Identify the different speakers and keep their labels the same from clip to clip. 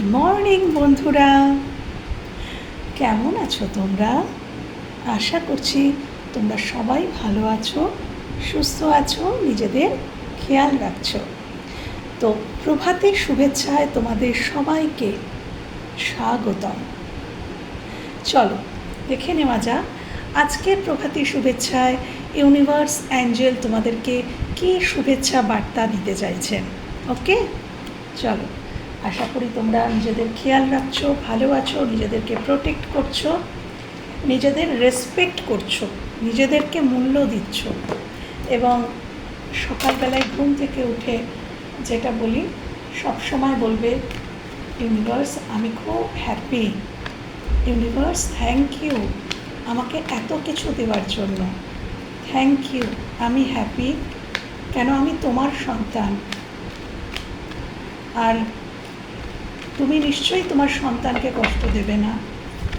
Speaker 1: Morning বন্ধুরা। কেমন আছো তোমরা? আশা করছি তোমরা সবাই ভালো আছো, সুস্থ আছো, নিজেদের খেয়াল রাখছো। তো প্রভাতের শুভেচ্ছায় তোমাদের সবাইকে স্বাগতম। চলো, দেখে নেওয়া যাক আজকের প্রভাতী শুভেচ্ছায় ইউনিভার্স অ্যাঞ্জেল তোমাদেরকে কী শুভেচ্ছা বার্তা দিতে চাইছেন। ওকে? চলো। আশা করি তোমরা নিজেদের খেয়াল রাখছো, ভালো আছো, নিজেদেরকে প্রোটেক্ট করছ, নিজেদের রেসপেক্ট করছ, নিজেদেরকে মূল্য দিচ্ছ। এবং সকালবেলায় ঘুম থেকে উঠে যেটা বলি, সবসময় বলবে ইউনিভার্স আমি খুব হ্যাপি ইউনিভার্স থ্যাংক ইউ আমাকে এত কিছু দেওয়ার জন্য। থ্যাংক ইউ আমি হ্যাপি কেন আমি তোমার সন্তান? আর তুমি নিশ্চয়ই তোমার সন্তানকে কষ্ট দেবে না।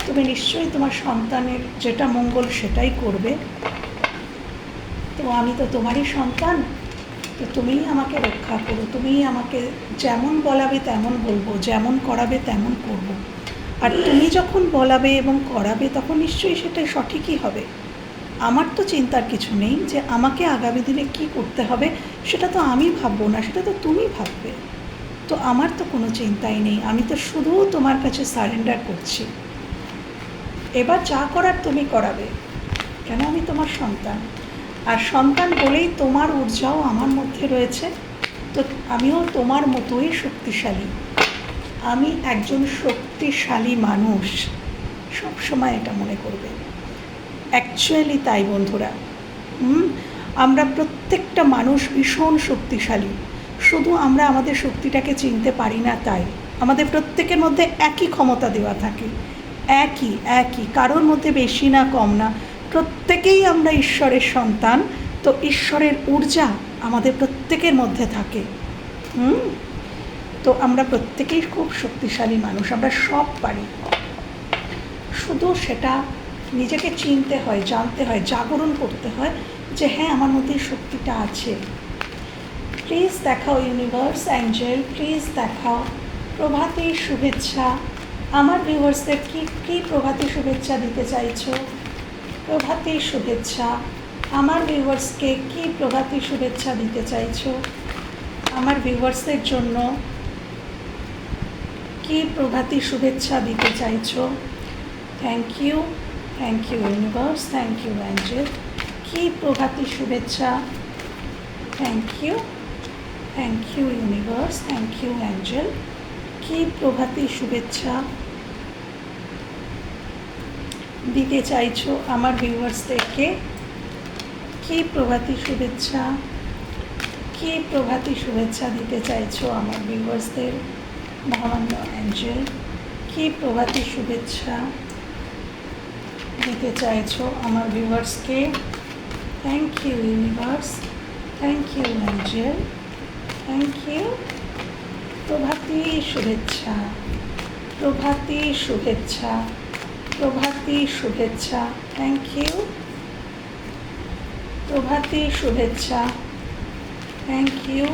Speaker 1: তুমি নিশ্চয়ই তোমার সন্তানের যেটা মঙ্গল সেটাই করবে। তো আমি তো তোমারই সন্তান। তো তুমিই আমাকে রক্ষা করো। তুমিই আমাকে যেমন বলাবে তেমন বলব। যেমন করাবে তেমন করব। আর তুমি যখন বলাবে এবং করাবে, তখন নিশ্চয়ই সেটা সঠিকই হবে। আমার তো চিন্তার কিছু নেই যে আমাকে আগামী দিনে কি করতে হবে, সেটা তো আমি ভাববো না, সেটা তো তুমি ভাববে। তো আমার তো কোনো চিন্তাই নেই। আমি তো শুধু তোমার কাছে সারেন্ডার করছি। এবার যা করার তুমি করাবে। কেন আমি তোমার সন্তান? আর সন্তান বলেই তোমার ঊর্জাও আমার মধ্যে রয়েছে। তো আমিও তোমার মতোই শক্তিশালী। আমি একজন শক্তিশালী মানুষ। সব সময় এটা মনে করবে। অ্যাকচুয়ালি তাই বন্ধুরা। আমরা প্রত্যেকটা মানুষ ভীষণ শক্তিশালী। শুধু আমরা আমাদের শক্তিটাকে চিনতে পারি না তাই আমাদের প্রত্যেকের মধ্যে একই ক্ষমতা দেওয়া থাকে। একই একই, কারোর মধ্যে বেশি না কম না। প্রত্যেকেই আমরা ঈশ্বরের সন্তান, তো ঈশ্বরের ঊর্জা আমাদের প্রত্যেকের মধ্যে থাকে। হুম? তো আমরা প্রত্যেকেই খুব শক্তিশালী মানুষ, আমরা সব পারি। শুধু সেটা নিজেকে চিনতে হয়, জানতে হয়, জাগরণ করতে হয় যে হ্যাঁ আমার মধ্যে শক্তিটা আছে। প্লিজ দেখাও ইউনিভার্স অ্যাঞ্জেল প্লিজ দেখাও প্রভাতী শুভেচ্ছা। আমার ভিউয়ার্সদের কী কী প্রভাতী শুভেচ্ছা দিতে চাইছো? প্রভাতী শুভেচ্ছা। আমার ভিউয়ার্সকে কী প্রভাতী শুভেচ্ছা দিতে চাইছো? আমার ভিউয়ার্সদের জন্য কী প্রভাতী শুভেচ্ছা দিতে চাইছো? Thank you thank you universe thank you angel কী প্রভাতী শুভেচ্ছা? Thank you thank you universe thank you angel কী প্রভাতী শুভেচ্ছা। দিতে চাইছো আমার ভিউয়ার্সদেরকে কী প্রভাতী শুভেচ্ছা। কী প্রভাতী শুভেচ্ছা দিতে চাইছো আমার ভিউয়ার্সদের মহামান্য অ্যাঞ্জেল কি প্রভাতী শুভেচ্ছা দিতে চাইছো আমার ভিউয়ার্সকে thank you universe thank you angel thank you প্রভাতী শুভেচ্ছা। প্রভাতী শুভেচ্ছা। প্রভাতী শুভেচ্ছা। থ্যাংক ইউ প্রভাতী শুভেচ্ছা। থ্যাংক ইউ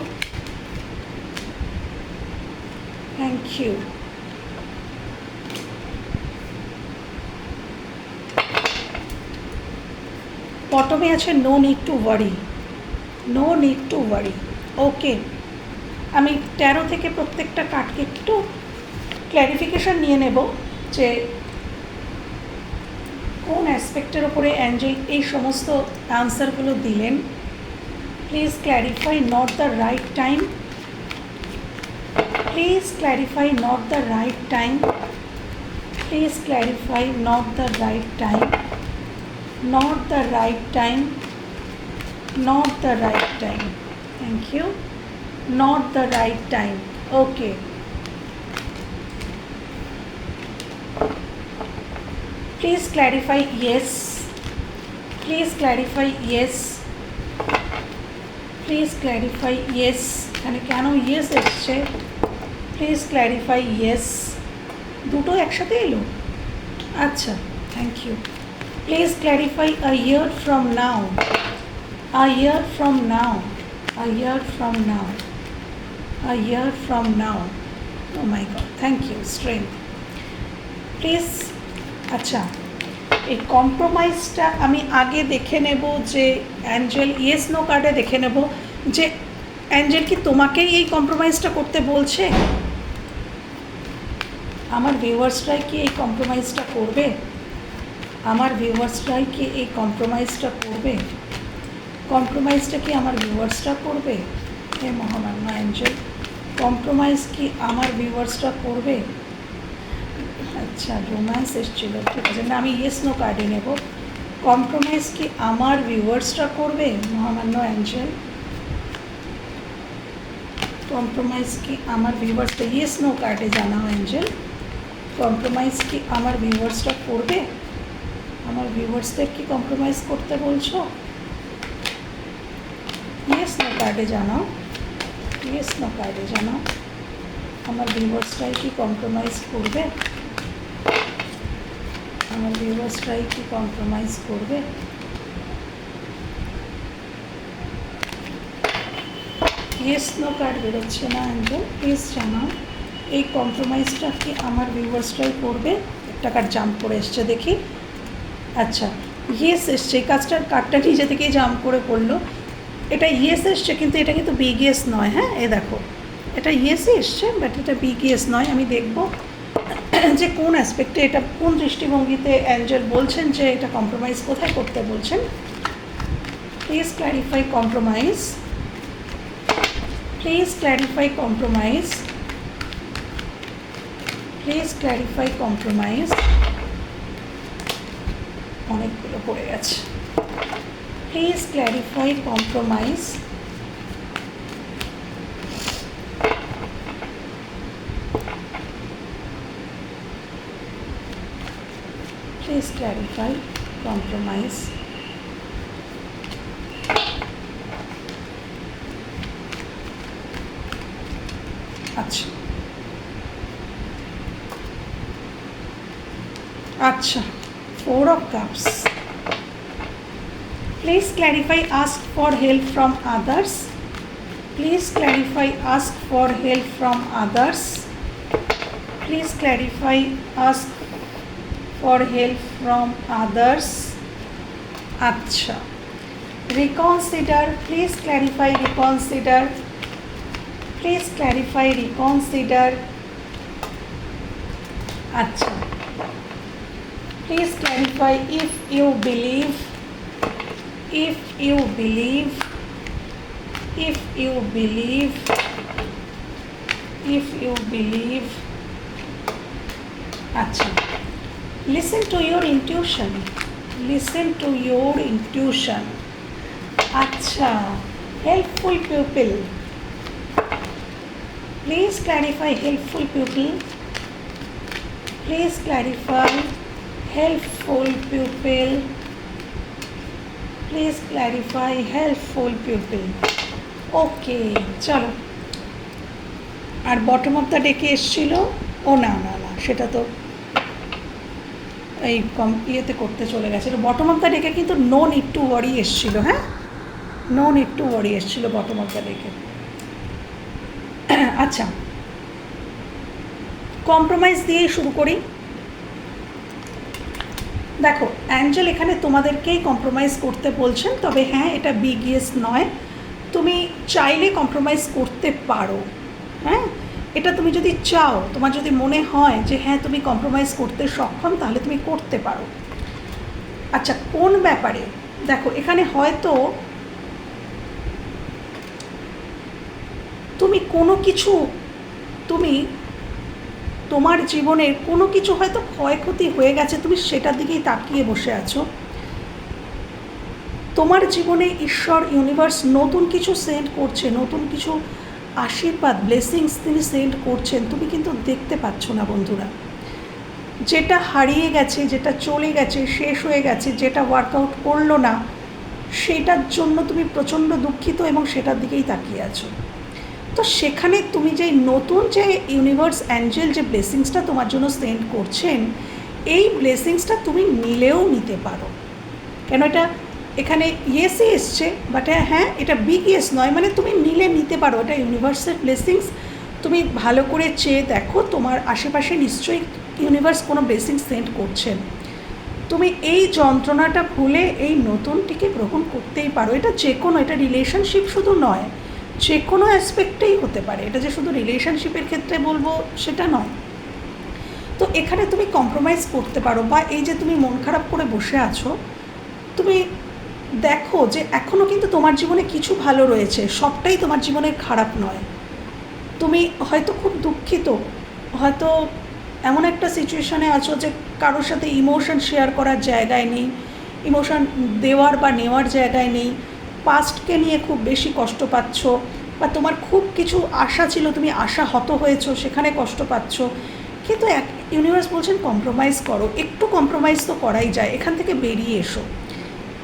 Speaker 1: থ্যাংক ইউ বটমে আছে no need to worry no need to worry okay আমি তেরো থেকে প্রত্যেকটা কার্ডকে একটু ক্ল্যারিফিকেশান নিয়ে নেব যে কোন অ্যাসপেক্টের ওপরে অ্যাঞ্জেল এই সমস্ত আনসারগুলো দিলেন। Please clarify not the right time please clarify not the right time please clarify not the right time not the right time not the right time thank you not the right time okay please clarify yes please clarify yes please clarify yes এখানে কেন yes এসছে please clarify yes দুটো একসাথে এলো আচ্ছা thank you Please clarify a year from now. A year from now. A year from now. A year from now. Oh my God thank you strength please আচ্ছা এই কম্প্রোমাইজটা আমি আগে দেখে নেব যে অ্যাঞ্জেল ইয়েস নো কার্ডে দেখে নেব যে অ্যাঞ্জেল কি তোমাকেই এই কম্প্রোমাইজটা করতে বলছে? আমার ভিউয়ার্সরাই কি এই কম্প্রোমাইজটা করবে? আমার ভিউয়ার্সরাই কি এই কম্প্রোমাইজটা করবে? কম্প্রোমাইজটা কি আমার ভিউয়ার্সরা করবে? হে মহামান্য অ্যাঞ্জেল কম্প্রোমাইজ কি আমার ভিউয়ার্সরা করবে? আচ্ছা রোম্যান্স এসেছিল, ঠিক আছে। না, আমি ইয়েস নো কার্ডে নেব। কম্প্রোমাইজ কি আমার ভিউয়ার্সরা করবে, মহামান্য অ্যাঞ্জেল কম্প্রোমাইজ কি আমার ভিউয়ার্সটা ইয়েস নো কার্ডে জানাও অ্যাঞ্জেল কম্প্রোমাইজ কি আমার ভিউয়ার্সটা করবে? আমার ভিউয়ার্সদের কি কম্প্রোমাইজ করতে বলছো? ইয়েস নো কার্ডে জানাও। ইয়েস নো কার্ডে জানাও আমার ভিউয়ার্সরাই কি কম্প্রোমাইজ করবে? আমার ভিউয়ার্সরাই কি কম্প্রোমাইজ করবে? ইয়েস নো কার্ড বেরোচ্ছে না অ্যাঞ্জেল প্লিজ জানাও এই কম্প্রোমাইজটা কি আমার ভিউয়ার্সরাই করবে? একটা কার্ড জাম্প করে এসছে দেখি। আচ্ছা ইয়েস এসছে। কাজটার কার্ডটা নিজে থেকেই জাম্প করে পড়ল এটা ইয়েস এসছে, কিন্তু এটা কিন্তু বিগ ইয়েস নয় হ্যাঁ? এ দেখো। এটা ইয়েসই এসছে বাট এটা বিগ ইয়েস নয়। আমি দেখব যে কোন অ্যাসপেক্টে এটা, কোন দৃষ্টিভঙ্গিতে অ্যাঞ্জেল বলছেন যে এটা কম্প্রোমাইজ কোথায় করতে বলছেন? Please clarify compromise please clarify compromise please clarify compromise অনেকগুলো পড়ে গেছে। please clarify compromise please clarify compromise আচ্ছা আচ্ছা four of cups Please clarify ask for help from others. Please clarify ask for help from others. Please clarify ask for help from others. Acha. Reconsider. Please clarify reconsider. Please clarify reconsider. Acha. Please clarify if you believe if you believe if you believe if you believe আচ্ছা listen to your intuition listen to your intuition আচ্ছা helpful pupil please clarify helpful pupil please clarify helpful pupil please clarify helpful pupil. Okay চলো। আর bottom of the ডেকে এসছিল? ও না না না, সেটা তো এই কম ইয়েতে করতে চলে গেছে। বটম অফ দ্য ডেকে কিন্তু নো নিড টু ওয়ারি এসছিল হ্যাঁ? নো নিড টু ওয়ারি এসছিল বটম অফ দ্য ডেকে আচ্ছা। কম্প্রোমাইজ দিয়েই শুরু করি। দেখো, অ্যাঞ্জেল এখানে তোমাদেরকেই কম্প্রোমাইজ করতে বলছেন, তবে হ্যাঁ এটা বিগ ইয়েস নয়। তুমি চাইলে কম্প্রোমাইজ করতে পারো হ্যাঁ? এটা তুমি যদি চাও, তোমার যদি মনে হয় যে হ্যাঁ তুমি কম্প্রোমাইজ করতে সক্ষম, তাহলে তুমি করতে পারো। আচ্ছা কোন ব্যাপারে? দেখো, এখানে হয়তো তুমি কোনো কিছু, তুমি তোমার জীবনের কোনো কিছু হয়তো ক্ষয়ক্ষতি হয়ে গেছে, তুমি সেটার দিকেই তাকিয়ে বসে আছো। তোমার জীবনে ঈশ্বর ইউনিভার্স নতুন কিছু সেন্ড করছে, নতুন কিছু আশীর্বাদ ব্লেসিংস তিনি সেন্ড করছেন, তুমি কিন্তু দেখতে পাচ্ছ না বন্ধুরা। যেটা হারিয়ে গেছে, যেটা চলে গেছে, শেষ হয়ে গেছে, যেটা ওয়ার্কআউট করল না, সেটার জন্য তুমি প্রচণ্ড দুঃখিত এবং সেটার দিকেই তাকিয়ে আছো। তো সেখানে তুমি যে নতুন যে ইউনিভার্স অ্যাঞ্জেল যে ব্লেসিংসটা তোমার জন্য সেন্ড করছেন, এই ব্লেসিংসটা তুমি নিলেও নিতে পারো। কেন এটা এখানে ইয়েসই এসছে বাট হ্যাঁ এটা বিগ ইয়েস নয় মানে তুমি নিলে নিতে পারো। এটা ইউনিভার্সের ব্লেসিংস তুমি ভালো করে চেয়ে দেখো, তোমার আশেপাশে নিশ্চয়ই ইউনিভার্স কোনো ব্লেসিং সেন্ড করছেন তুমি এই যন্ত্রণাটা ভুলে এই নতুনটিকে গ্রহণ করতেই পারো। এটা যে কোনো এটা রিলেশনশিপ শুধু নয় যে কোনো অ্যাসপেক্টেই হতে পারে। এটা যে শুধু রিলেশনশিপের ক্ষেত্রে বলব, সেটা নয়। তো এখানে তুমি কম্প্রোমাইজ করতে পারো বা এই যে তুমি মন খারাপ করে বসে আছো, তুমি দেখো যে এখনও কিন্তু তোমার জীবনে কিছু ভালো রয়েছে, সবটাই তোমার জীবনের খারাপ নয়। তুমি হয়তো খুব দুঃখিত, হয়তো এমন একটা সিচুয়েশানে আছো যে কারোর সাথে ইমোশন শেয়ার করার জায়গায় নেই ইমোশন দেওয়ার বা নেওয়ার জায়গায় নেই। পাস্টকে নিয়ে খুব বেশি কষ্ট পাচ্ছ বা তোমার খুব কিছু আশা ছিল, তুমি আশা হত হয়েছো, সেখানে কষ্ট পাচ্ছ। কিন্তু এক ইউনিভার্স বলছেন কম্প্রোমাইজ করো, একটু কম্প্রোমাইজ তো করাই যায়, এখান থেকে বেরিয়ে এসো।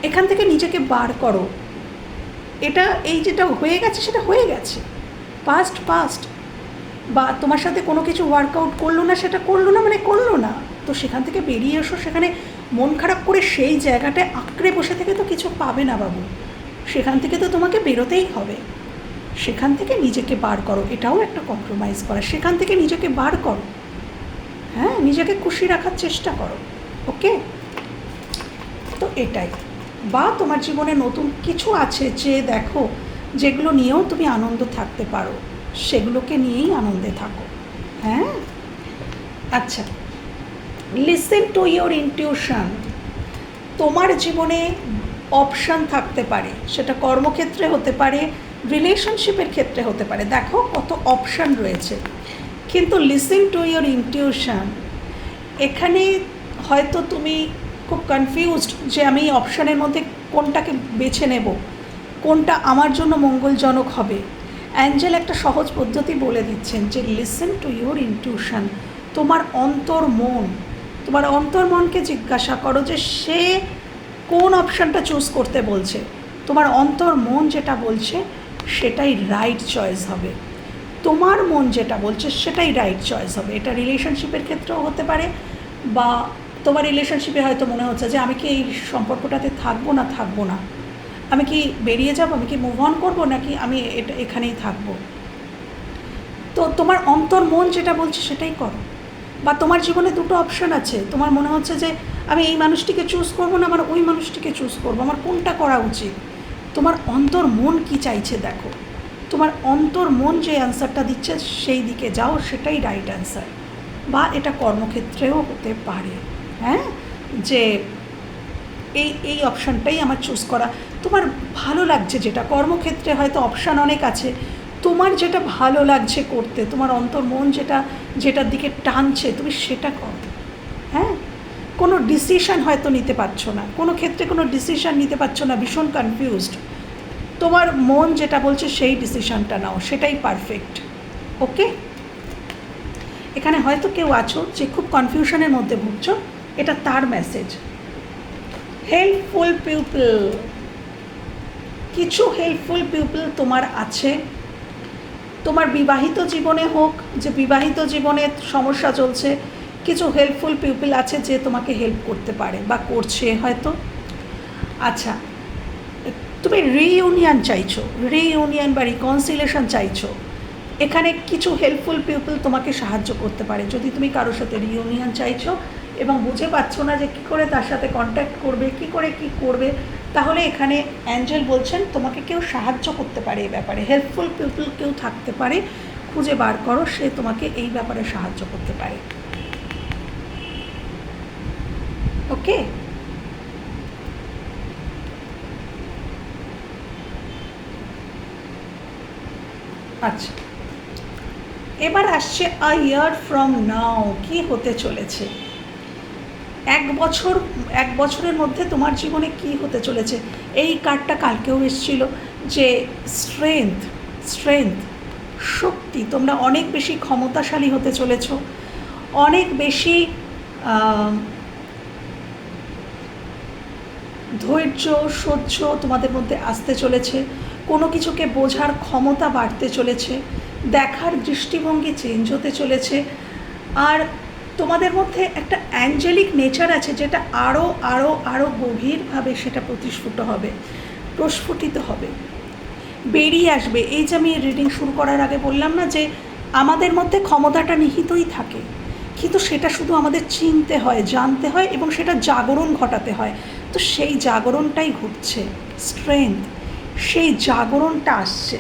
Speaker 1: এখান থেকে নিজেকে বার করো। এটা এই যেটা হয়ে গেছে, সেটা হয়ে গেছে। পাস্ট পাস্ট বা তোমার সাথে কোনো কিছু ওয়ার্কআউট করল না, সেটা করল না মানে করল না। তো সেখান থেকে বেরিয়ে এসো, সেখানে মন খারাপ করে সেই জায়গাটায় আঁকড়ে বসে থেকে তো কিছু পাবে না বাবু। সেখান থেকে তো তোমাকে বেরোতেই হবে। সেখান থেকে নিজেকে বার করো, এটাও একটা কম্প্রোমাইজ করা। সেখান থেকে নিজেকে বার করো। হ্যাঁ নিজেকে খুশি রাখার চেষ্টা করো, ওকে? তো এটাই। বা তোমার জীবনে নতুন কিছু আছে যে দেখো, যেগুলো নিয়েও তুমি আনন্দ থাকতে পারো, সেগুলোকে নিয়েই আনন্দে থাকো। হ্যাঁ? আচ্ছা লিসেন টু ইয়োর ইনটিউশন তোমার জীবনে অপশান থাকতে পারে। সেটা কর্মক্ষেত্রে হতে পারে রিলেশনশিপের ক্ষেত্রে হতে পারে। দেখো কত অপশান রয়েছে। কিন্তু লিসেন টু ইয়োর ইনটিউশন এখানে হয়তো তুমি খুব কনফিউজড যে আমি এই অপশানের মধ্যে কোনটাকে বেছে নেব। কোনটা আমার জন্য মঙ্গলজনক হবে। অ্যাঞ্জেল একটা সহজ পদ্ধতি বলে দিচ্ছেন যে লিসেন টু ইউর ইনটিউশন তোমার অন্তর মন। তোমার অন্তর মনকে জিজ্ঞাসা করো যে সে কোন অপশানটা চুজ করতে বলছে? তোমার অন্তর মন যেটা বলছে, সেটাই রাইট চয়েস হবে। তোমার মন যেটা বলছে, সেটাই রাইট চয়েস হবে। এটা রিলেশনশিপের ক্ষেত্রেও হতে পারে বা তোমার রিলেশনশিপে হয়তো মনে হচ্ছে যে আমি কি এই সম্পর্কটাতে থাকব না থাকব না? আমি কি বেরিয়ে যাব? আমি কি মুভ অন করব? নাকি আমি এটা, এখানেই থাকব? তো তোমার অন্তর মন যেটা বলছে, সেটাই করো। বা তোমার জীবনে দুটো অপশান আছে। তোমার মনে হচ্ছে যে আমি এই মানুষটিকে চুজ করব না, আমার ওই মানুষটিকে চুজ করব? আমার কোনটা করা উচিত? তোমার অন্তর মন কি চাইছে দেখো। তোমার অন্তর মন যে অ্যান্সারটা দিচ্ছে সেই দিকে যাও, সেটাই রাইট অ্যান্সার বা এটা কর্মক্ষেত্রেও হতে পারে হ্যাঁ? যে এই এই অপশানটাই আমার চুজ করা। তোমার ভালো লাগছে যেটা, কর্মক্ষেত্রে হয়তো অপশান অনেক আছে। তোমার যেটা ভালো লাগছে করতে, তোমার অন্তর মন যেটা, যেটার দিকে টানছে, তুমি সেটা করো। কোনো ডিসিশান হয়তো নিতে পারছ না। কোনো ক্ষেত্রে কোনো ডিসিশান নিতে পারছ না, ভীষণ কনফিউজড তোমার মন যেটা বলছে সেই ডিসিশানটা নাও, সেটাই পারফেক্ট ওকে এখানে হয়তো কেউ আছো যে খুব কনফিউশনের মধ্যে ভুগছো, এটা তার মেসেজ হেল্পফুল পিপল কিছু হেল্পফুল পিপল তোমার আছে। তোমার বিবাহিত জীবনে হোক, যে বিবাহিত জীবনে সমস্যা চলছে কিছু হেল্পফুল পিপল আছে যে তোমাকে হেল্প করতে পারে বা করছে হয়তো। আচ্ছা তুমি রিইউনিয়ন চাইছো রিইউনিয়ন বা রিকনসিলেশন চাইছো, এখানে কিছু হেল্পফুল পিপল তোমাকে সাহায্য করতে পারে। যদি তুমি কারোর সাথে রিইউনিয়ন চাইছো এবং বুঝে পাচ্ছ না যে কী করে তার সাথে কন্ট্যাক্ট করবে, কি করে কি করবে, তাহলে এখানে অ্যাঞ্জেল বলছেন, তোমাকে কেউ সাহায্য করতে পারে এই ব্যাপারে। হেল্পফুল পিপল কেউ থাকতে পারে, খুঁজে বার করো, সে তোমাকে এই ব্যাপারে সাহায্য করতে পারে। ওকে আচ্ছা। এবার আসছে আ ইয়ার ফ্রম নাও কি হতে চলেছে? এক বছর, এক বছরের মধ্যে তোমার জীবনে কি হতে চলেছে? এই কার্ডটা কালকেও এসেছিল যে স্ট্রেংথ স্ট্রেংথ শক্তি, তোমরা অনেক বেশি ক্ষমতাশালী হতে চলেছ। অনেক বেশি ধৈর্য, সহ্য তোমাদের মধ্যে আসতে চলেছে, কোনো কিছুকে বোঝার ক্ষমতা বাড়তে চলেছে, দেখার দৃষ্টিভঙ্গি চেঞ্জ হতে চলেছে, আর তোমাদের মধ্যে একটা অ্যাঞ্জেলিক নেচার আছে যেটা আরও আরও আরও গভীরভাবে সেটা প্রতিস্ফুট হবে, প্রস্ফুটিত হবে। বেরিয়ে আসবে। এই যে আমি রিডিং শুরু করার আগে বললাম না যে আমাদের মধ্যে ক্ষমতাটা নিহিতই থাকে, কিন্তু সেটা শুধু আমাদের চিনতে হয়, জানতে হয় এবং সেটা জাগরণ ঘটাতে হয়। তো সেই জাগরণটাই ঘটছে স্ট্রেংথ সেই জাগরণটা আসছে।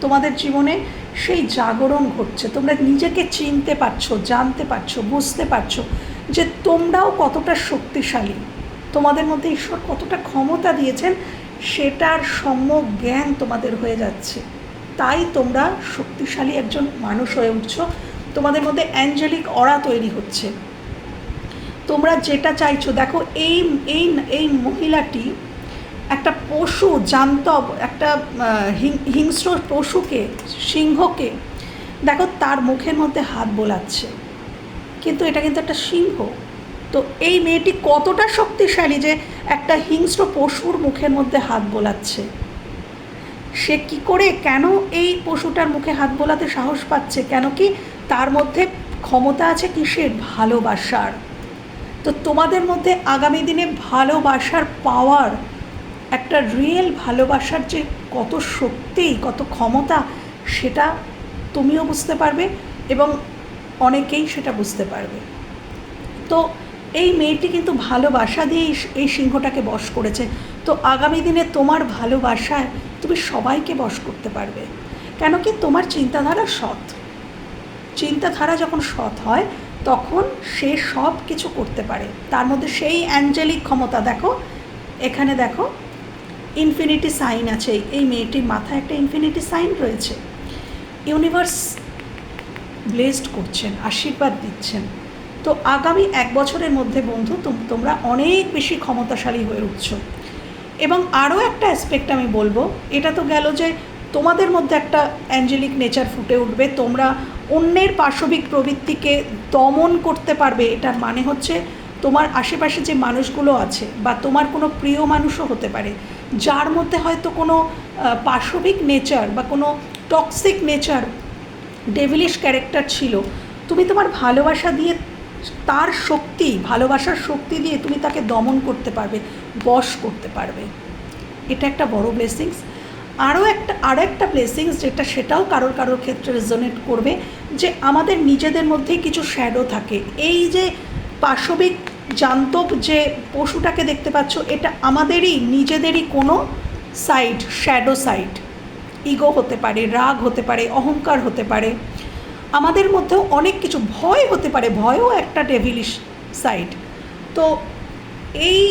Speaker 1: তোমাদের জীবনে সেই জাগরণ ঘটছে। তোমরা নিজেকে চিনতে পারছ, জানতে পারছ, বুঝতে পারছ যে তোমরাও কতটা শক্তিশালী। তোমাদের মধ্যে ঈশ্বর কতটা ক্ষমতা দিয়েছেন, সেটার সম্যক জ্ঞান তোমাদের হয়ে যাচ্ছে। তাই তোমরা শক্তিশালী একজন মানুষ হয়ে উঠছো। তোমাদের মধ্যে অ্যাঞ্জেলিক অরা তৈরি হচ্ছে। তোমরা যেটা চাইছো, দেখো, এই এই এই মহিলাটি একটা পশু, জান্তব, একটা হিংস্র পশুকে, সিংহকে, দেখো, তার মুখের মধ্যে হাত বোলাচ্ছে। কিন্তু এটা কিন্তু একটা সিংহ। তো এই মেয়েটি কতটা শক্তিশালী যে একটা হিংস্র পশুর মুখের মধ্যে হাত বোলাচ্ছে? সে কি করে কেন এই পশুটার মুখে হাত বোলাতে সাহস পাচ্ছে? কেন কি তার মধ্যে ক্ষমতা আছে কিসের? ভালোবাসার। তো তোমাদের মধ্যে আগামী দিনে ভালোবাসার পাওয়ার একটা রিয়েল ভালোবাসার যে কত শক্তি, কত ক্ষমতা, সেটা তুমিও বুঝতে পারবে এবং অনেকেই সেটা বুঝতে পারবে। তো এই মেয়েটি কিন্তু ভালোবাসা দিয়েই এই সিংহটাকে বশ করেছে। তো আগামী দিনে তোমার ভালোবাসায় তুমি সবাইকে বশ করতে পারবে। কেন কি তোমার চিন্তাধারা সৎ। চিন্তাধারা যখন সৎ হয় তখন সে সব কিছু করতে পারে। তার মধ্যে সেই অ্যাঞ্জেলিক ক্ষমতা দেখো, এখানে দেখো ইনফিনিটি সাইন আছে। এই- মেয়েটির মাথায় একটা ইনফিনিটি সাইন রয়েছে। ইউনিভার্স ব্লেসড করছেন, আশীর্বাদ দিচ্ছেন। তো আগামী এক বছরের মধ্যে বন্ধু, তোম- তোমরা অনেক বেশি ক্ষমতাশালী হয়ে উঠছো। এবং আরও একটা অ্যাসপেক্ট আমি বলব, এটা তো গেল যে তোমাদের মধ্যে একটা অ্যাঞ্জেলিক নেচার ফুটে উঠবে, তোমরা অন্যের পাশবিক প্রবৃত্তিকে দমন করতে পারবে, এটার মানে হচ্ছে তোমার আশেপাশে যে মানুষগুলো আছে বা তোমার কোনো প্রিয় মানুষও হতে পারে, যার মধ্যে হয়তো কোনো পাশবিক নেচার বা কোনো টক্সিক নেচার ডেভিলিশ ক্যারেক্টার ছিল, তুমি তোমার ভালোবাসা দিয়ে তার শক্তি, ভালোবাসার শক্তি দিয়ে তুমি তাকে দমন করতে পারবে, বশ করতে পারবে। এটা একটা বড় ব্লেসিংস আরও একটা আরও একটা ব্লেসিংস যেটা সেটাও কারোর কারোর ক্ষেত্রে রেজোনেট করবে, যে আমাদের নিজেদের মধ্যেই কিছু শ্যাডো থাকে। এই যে পাশবিক জান্তব যে পশুটাকে দেখতে পাচ্ছ, এটা আমাদেরই, নিজেদেরই কোনো সাইড শ্যাডো সাইড ইগো হতে পারে, রাগ হতে পারে, অহংকার হতে পারে। আমাদের মধ্যেও অনেক কিছু, ভয় হতে পারে, ভয়ও একটা ডেভিলিশ সাইড তো এই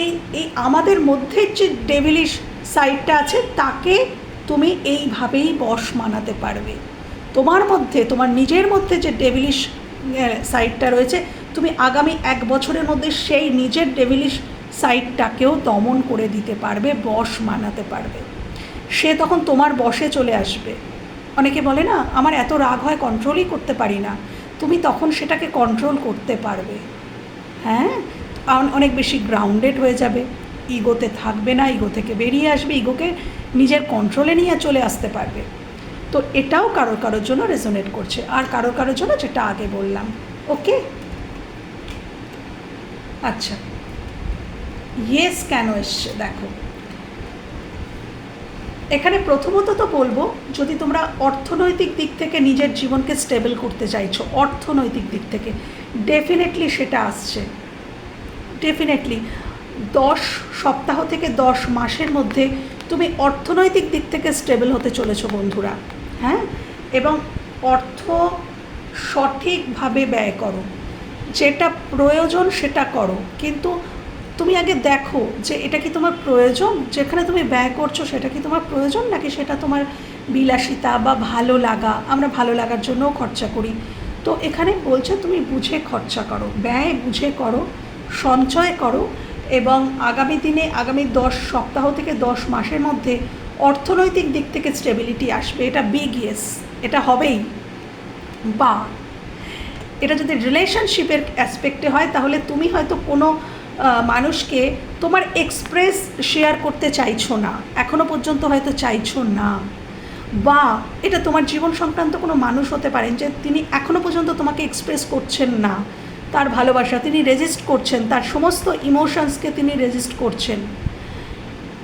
Speaker 1: এই এই আমাদের মধ্যে যে ডেভিলিশ সাইডটা আছে, তাকে তুমি এইভাবেই বশ মানাতে পারবে। তোমার মধ্যে, তোমার নিজের মধ্যে যে ডেভিলিশ সাইডটা রয়েছে, তুমি আগামী এক বছরের মধ্যে সেই নিজের ডেভিলিশ সাইডটাকেও দমন করে দিতে পারবে, বশ মানাতে পারবে। সে তখন তোমার বশে চলে আসবে। অনেকে বলে না, আমার এত রাগ হয় কন্ট্রোলই করতে পারি না। তুমি তখন সেটাকে কন্ট্রোল করতে পারবে। হ্যাঁ? অন- অনেক বেশি গ্রাউন্ডেড হয়ে যাবে। ইগোতে থাকবে না, ইগো থেকে বেরিয়ে আসবে, ইগোকে নিজের কন্ট্রোলে নিয়ে চলে আসতে পারবে। তো এটাও কারোর কারোর জন্য রেজোনেট করছে। আর কারোর কারোর জন্য যেটা আগে বললাম। ওকে আচ্ছা। ইয়েস কেন এসছে? দেখো। এখানে প্রথমত তো বলব, যদি তোমরা অর্থনৈতিক দিক থেকে নিজের জীবনকে স্টেবল করতে চাইছো, অর্থনৈতিক দিক থেকে ডেফিনেটলি সেটা আসছে। ডেফিনেটলি দশ সপ্তাহ থেকে দশ মাসের মধ্যে তুমি অর্থনৈতিক দিক থেকে স্টেবল হতে চলেছো বন্ধুরা হ্যাঁ? এবং অর্থ সঠিকভাবে ব্যয় করো, যেটা প্রয়োজন সেটা করো। কিন্তু তুমি আগে দেখো যে এটা কি তোমার প্রয়োজন? যেখানে তুমি ব্যয় করছ সেটা কি তোমার প্রয়োজন? নাকি সেটা তোমার বিলাসিতা বা ভালো লাগা? আমরা ভালো লাগার জন্যও খরচা করি। তো এখানে বলছে তুমি বুঝে খরচা করো, ব্যয় বুঝে করো, সঞ্চয় করো এবং আগামী দিনে, আগামী দশ সপ্তাহ থেকে দশ মাসের মধ্যে অর্থনৈতিক দিক থেকে স্টেবিলিটি আসবে। এটা বিগ ইয়েস এটা হবেই। বা এটা যদি রিলেশনশিপের অ্যাসপেক্টে হয়, তাহলে তুমি হয়তো কোনো মানুষকে তোমার এক্সপ্রেস শেয়ার করতে চাইছো না। এখনও পর্যন্ত হয়তো চাইছো না। বা এটা তোমার জীবন সংক্রান্ত কোনো মানুষ হতে পারেন যে তিনি এখনও পর্যন্ত তোমাকে এক্সপ্রেস করছেন না। তার ভালোবাসা তিনি রেজিস্ট করছেন, তার সমস্ত ইমোশনসকে তিনি রেজিস্ট করছেন।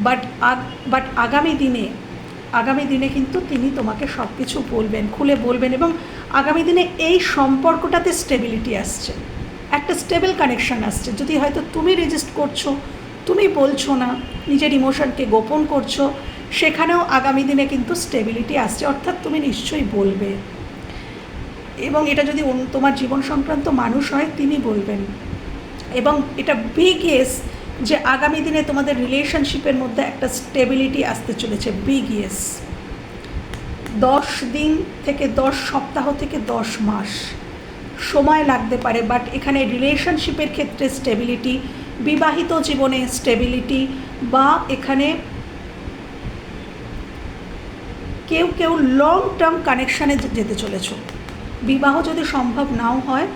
Speaker 1: বাট বাট আগামী দিনে আগামী দিনে কিন্তু তিনি তোমাকে সব কিছু বলবেন, খুলে বলবেন এবং আগামী দিনে এই সম্পর্কটাতে স্টেবিলিটি আসছে। একটা স্টেবল কানেকশন আসছে। যদি হয়তো তুমি রেজিস্ট করছ, তুমি বলছো না, নিজের ইমোশনকে গোপন করছ, সেখানেও আগামী দিনে কিন্তু স্টেবিলিটি আসছে। অর্থাৎ তুমি নিশ্চয়ই বলবে। এবং এটা যদি তোমার জীবন সংক্রান্ত মানুষ হয়, তিনি বলবেন। এবং এটা বিগ ইয়েস যে আগামী দিনে তোমাদের রিলেশনশিপের মধ্যে একটা স্টেবিলিটি আসতে চলেছে বিগ ইয়েস দশ দিন থেকে দশ সপ্তাহ থেকে দশ মাস। সময় লাগতে পারে বাট এখানে রিলেশনশিপের ক্ষেত্রে স্টেবিলিটি বিবাহিত জীবনে স্টেবিলিটি বা এখানে কেউ কেউ লং টার্ম কানেকশানে যেতে চলেছ। বিবাহ যদি সম্ভব নাও হয়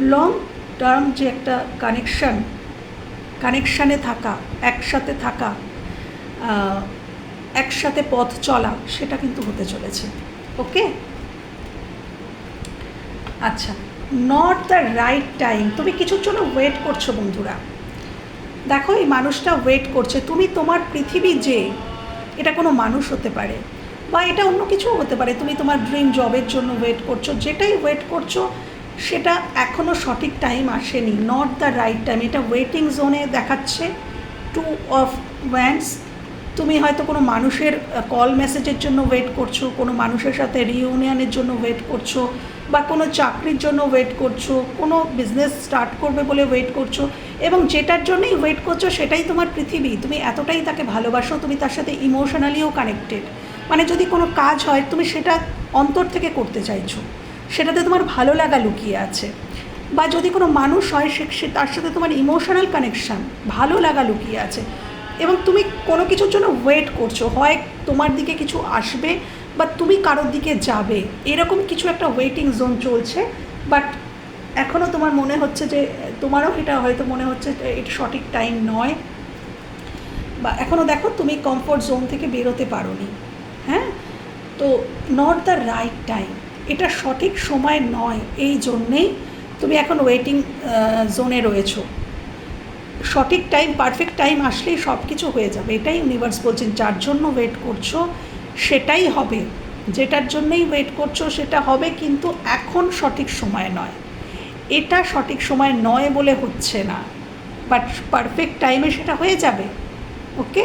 Speaker 1: লং টার্ম যে একটা কানেকশান কানেকশানে থাকা, একসাথে থাকা একসাথে পথ চলা, সেটা কিন্তু হতে চলেছে। ওকে আচ্ছা নট দ্য রাইট টাইম তুমি কিছুর জন্য ওয়েট করছ বন্ধুরা। দেখো, এই মানুষটা ওয়েট করছে। তুমি তোমার পৃথিবী যে, এটা কোনো মানুষ হতে পারে। বা এটা অন্য কিছুও হতে পারে। তুমি তোমার ড্রিম জবের জন্য ওয়েট করছ, যেটাই ওয়েট করছ, সেটা এখনও সঠিক টাইম আসেনি। নট দ্য রাইট টাইম এটা ওয়েটিং জোনে দেখাচ্ছে টু অফ ওয়ান্স তুমি হয়তো কোনো মানুষের কল মেসেজের জন্য ওয়েট করছ, কোনো মানুষের সাথে রিউনিয়নের জন্য ওয়েট করছ, বা কোনো চাকরির জন্য ওয়েট করছ, কোনো বিজনেস স্টার্ট করবে বলে ওয়েট করছ, এবং যেটার জন্যই ওয়েট করছ সেটাই তোমার পৃথিবী। তুমি এতটাই তাকে ভালোবাসো, তুমি তার সাথে ইমোশনালিও কানেক্টেড মানে যদি কোনো কাজ হয়, তুমি সেটা অন্তর থেকে করতে চাইছো, সেটাতে তোমার ভালো লাগা লুকিয়ে আছে। বা যদি কোনো মানুষ হয়, সে তার সাথে তোমার ইমোশনাল কানেকশান ভালো লাগা লুকিয়ে আছে এবং তুমি কোনো কিছুর জন্য ওয়েট করছ, হয় তোমার দিকে কিছু আসবে বা তুমি কারোর দিকে যাবে, এরকম কিছু একটা ওয়েটিং জোন চলছে। বাট এখনও তোমার মনে হচ্ছে যে, তোমারও এটা হয়তো মনে হচ্ছে এটা সঠিক টাইম নয়। বা এখনও দেখো, তুমি কমফোর্ট জোন থেকে বেরোতে পারোনি। হ্যাঁ? তো নট দ্য রাইট টাইম এটা সঠিক সময় নয়, এই জন্যেই তুমি এখন ওয়েটিং জোনে রয়েছো। সঠিক টাইম পারফেক্ট টাইম আসলেই সব কিছু হয়ে যাবে। এটাই ইউনিভার্স বলছেন, যার জন্য ওয়েট করছ, সেটাই হবে। যেটার জন্যই ওয়েট করছ, সেটা হবে কিন্তু এখন সঠিক সময় নয়। এটা সঠিক সময় নয় বলে হচ্ছে না। বাট পারফেক্ট টাইমে সেটা হয়ে যাবে। ওকে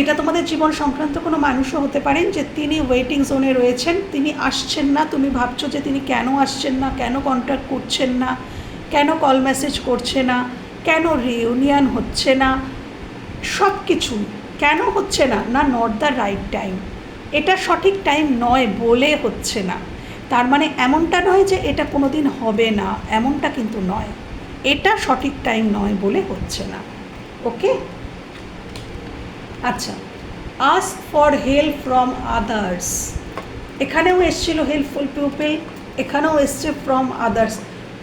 Speaker 1: এটা তোমাদের জীবন সংক্রান্ত কোনো মানুষও হতে পারেন যে তিনি ওয়েটিং জোনে রয়েছেন, তিনি আসছেন না, তুমি ভাবছ যে তিনি কেন আসছেন না, কেন কন্ট্যাক্ট করছেন না, কেন কল মেসেজ করছে না, কেন রিউনিয়ন হচ্ছে না সব কিছু কেন হচ্ছে না না নট দ্য রাইট টাইম এটা সঠিক টাইম নয় বলে হচ্ছে না। তার মানে এমনটা নয় যে এটা কোনো দিন হবে না, এমনটা কিন্তু নয়। এটা সঠিক টাইম নয় বলে হচ্ছে না। ওকে আচ্ছা ask for help from others এখানেও এসছিল হেল্পফুল পিপল এখানেও এসছে ফ্রম আদার্স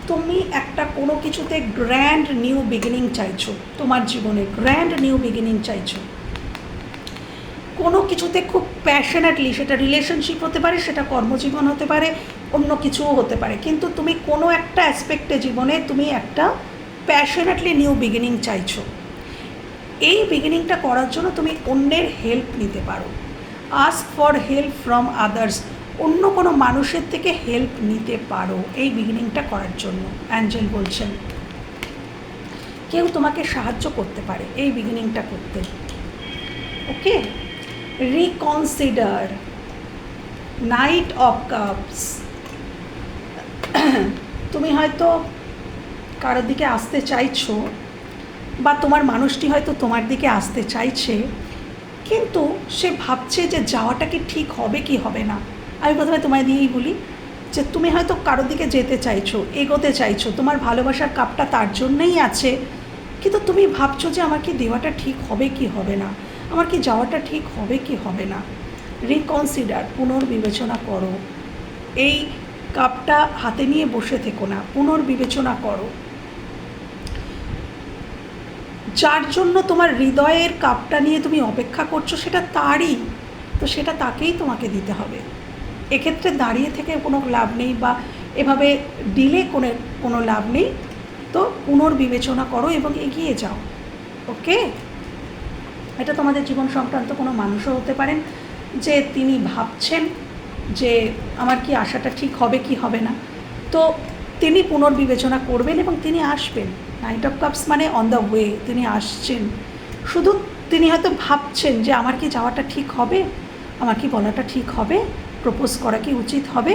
Speaker 1: তুমি একটা কোনো কিছুতে গ্র্যান্ড নিউ বিগিনিং চাইছো, তোমার জীবনে গ্র্যান্ড নিউ বিগিনিং চাইছো। কোনো কিছুতে খুব প্যাশনেটলি সেটা রিলেশনশিপ হতে পারে, সেটা কর্মজীবন হতে পারে, অন্য কিছুও হতে পারে। কিন্তু তুমি কোনো একটা অ্যাসপেক্টে জীবনে তুমি একটা প্যাশনেটলি নিউ বিগিনিং চাইছো। এই বিগিনিংটা করার জন্য তুমি অন্যের হেল্প নিতে পারো। Ask for help from others অন্য কোনো মানুষের থেকে হেল্প নিতে পারো এই বিগিনিংটা করার জন্য। অ্যাঞ্জেল বলছেন, কেউ তোমাকে সাহায্য করতে পারে এই বিগিনিংটা করতে। Okay reconsider knight of cups তুমি হয়তো কারোর দিকে আসতে চাইছো বা তোমার মানুষটি হয়তো তোমার দিকে আসতে চাইছে, কিন্তু সে ভাবছে যে যাওয়াটা কি ঠিক হবে কি হবে না। আমি প্রথমে তোমায় দিয়েই বলি যে তুমি হয়তো কারোর দিকে যেতে চাইছো, এগোতে চাইছো, তোমার ভালোবাসার কাপটা তার জন্যেই আছে, কিন্তু তুমি ভাবছ যে আমার কি দেওয়াটা ঠিক হবে কি হবে না, আমার কি যাওয়াটা ঠিক হবে কি হবে না। রিকনসিডার পুনর্বিবেচনা করো। এই কাপটা হাতে নিয়ে বসে থেকো না, পুনর্বিবেচনা করো। যার জন্য তোমার হৃদয়ের কাপটা নিয়ে তুমি অপেক্ষা করছ, সেটা তারই। তো সেটা তাকেই তোমাকে দিতে হবে। এক্ষেত্রে দাঁড়িয়ে থেকে কোনো লাভ নেই বা এভাবে ডিলে কোনো কোনো লাভ নেই। তো পুনর্বিবেচনা করো এবং এগিয়ে যাও। ওকে এটা তোমাদের জীবন সংক্রান্ত কোনো মানুষও হতে পারেন যে তিনি ভাবছেন যে আমার কি আশাটা ঠিক হবে, কি হবে না। তো তিনি পুনর্বিবেচনা করবেন এবং তিনি আসবেন। নাইট অফ কাপস মানে অন দ্য ওয়ে তিনি আসছেন। শুধু তিনি হয়তো ভাবছেন যে আমার কি যাওয়াটা ঠিক হবে, আমার কি বলাটা ঠিক হবে প্রপোজ করা কি উচিত হবে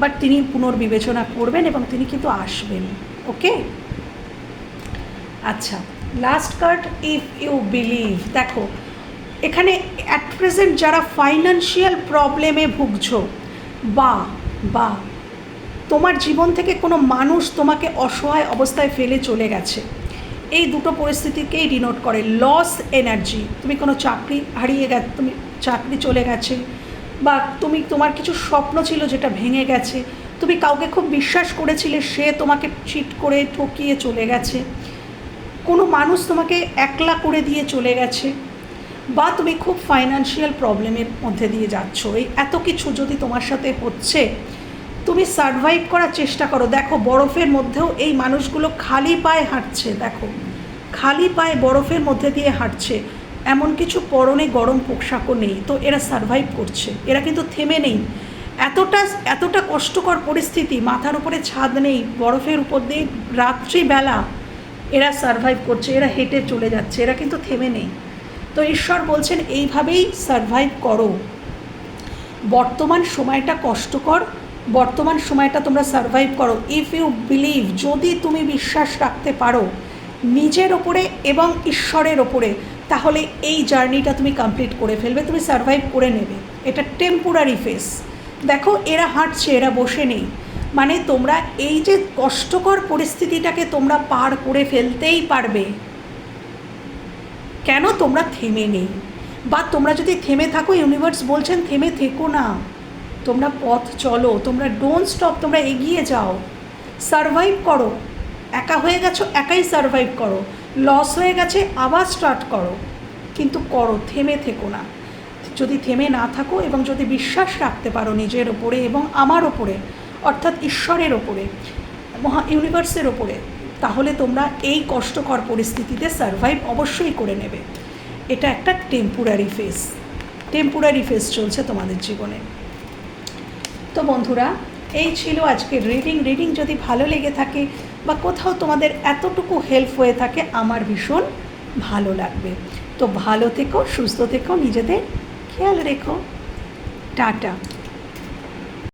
Speaker 1: বাট তিনি পুনর্বিবেচনা করবেন এবং তিনি কিন্তু আসবেন ওকে আচ্ছা last card if you believe দেখো, এখানে অ্যাট প্রেজেন্ট যারা ফাইন্যান্সিয়াল প্রবলেমে ভুগছো, বা বা তোমার জীবন থেকে কোনো মানুষ তোমাকে অসহায় অবস্থায় ফেলে চলে গেছে। এই দুটো পরিস্থিতিকেই ডিনোট করে লস এনার্জি তুমি কোনো চাকরি হারিয়ে গে তুমি চাকরি চলে গেছে বা তুমি, তোমার কিছু স্বপ্ন ছিল যেটা ভেঙে গেছে। তুমি কাউকে খুব বিশ্বাস করেছিলে, সে তোমাকে চিট করে ঠকিয়ে চলে গেছে। কোনো মানুষ তোমাকে একলা করে দিয়ে চলে গেছে বা তুমি খুব ফাইন্যান্সিয়াল প্রবলেমের মধ্যে দিয়ে যাচ্ছ। এই এত কিছু যদি তোমার সাথে হচ্ছে তুমি সারভাইভ করার চেষ্টা করো। দেখো, বরফের মধ্যেও এই মানুষগুলো খালি পায়ে হাঁটছে, দেখো। খালি পায়ে বরফের মধ্যে দিয়ে হাঁটছে। এমন কিছু পরনে গরম পোশাকও নেই, তো এরা সারভাইভ করছে। এরা কিন্তু থেমে নেই। এতটা এতটা কষ্টকর পরিস্থিতি, মাথার উপরে ছাদ নেই, বরফের উপর দিয়ে রাত্রিবেলা এরা সারভাইভ করছে, এরা হেঁটে চলে যাচ্ছে, এরা কিন্তু থেমে নেই। তো ঈশ্বর বলছেন, এইভাবেই সারভাইভ করো। বর্তমান সময়টা কষ্টকর বর্তমান সময়টা তোমরা সারভাইভ করো। ইফ ইউ বিলিভ যদি তুমি বিশ্বাস রাখতে পারো নিজের ওপরে এবং ঈশ্বরের ওপরে, তাহলে এই জার্নিটা তুমি কমপ্লিট করে ফেলবে, তুমি সারভাইভ করে নেবে। এটা টেম্পোরারি ফেস দেখো, এরা হাঁটছে, এরা বসে নেই। মানে তোমরা এই যে কষ্টকর পরিস্থিতিটাকে তোমরা পার করে ফেলতেই পারবে। কেন তোমরা থেমে নেই? বা তোমরা যদি থেমে থাকো ইউনিভার্স বলছেন, থেমে থেকো না। তোমরা পথ চলো, তোমরা ডোন্ট স্টপ তোমরা এগিয়ে যাও। সারভাইভ করো। একা হয়ে গেছো, একাই সারভাইভ করো। লস হয়ে গেছে, আবার স্টার্ট করো। কিন্তু করো, থেমে থেকো না। যদি থেমে না থাকো এবং যদি বিশ্বাস রাখতে পারো নিজের ওপরে এবং আমার ওপরে অর্থাৎ ঈশ্বরের ওপরে মহা ইউনিভার্সের ওপরে তাহলে তোমরা এই কষ্টকর পরিস্থিতিতে সারভাইভ অবশ্যই করে নেবে। এটা একটা টেম্পোরারি ফেস টেম্পোরারি ফেস চলছে তোমাদের জীবনে। তো বন্ধুরা, এই ছিল আজকের রিডিং রিডিং যদি ভালো লেগে থাকে বা কোথাও তোমাদের এতটুকু হেল্প হয়ে থাকে, আমার ভীষণ ভালো লাগবে। তো ভালো থেকো, সুস্থ থেকো, নিজেদের খেয়াল রেখো। টাটা।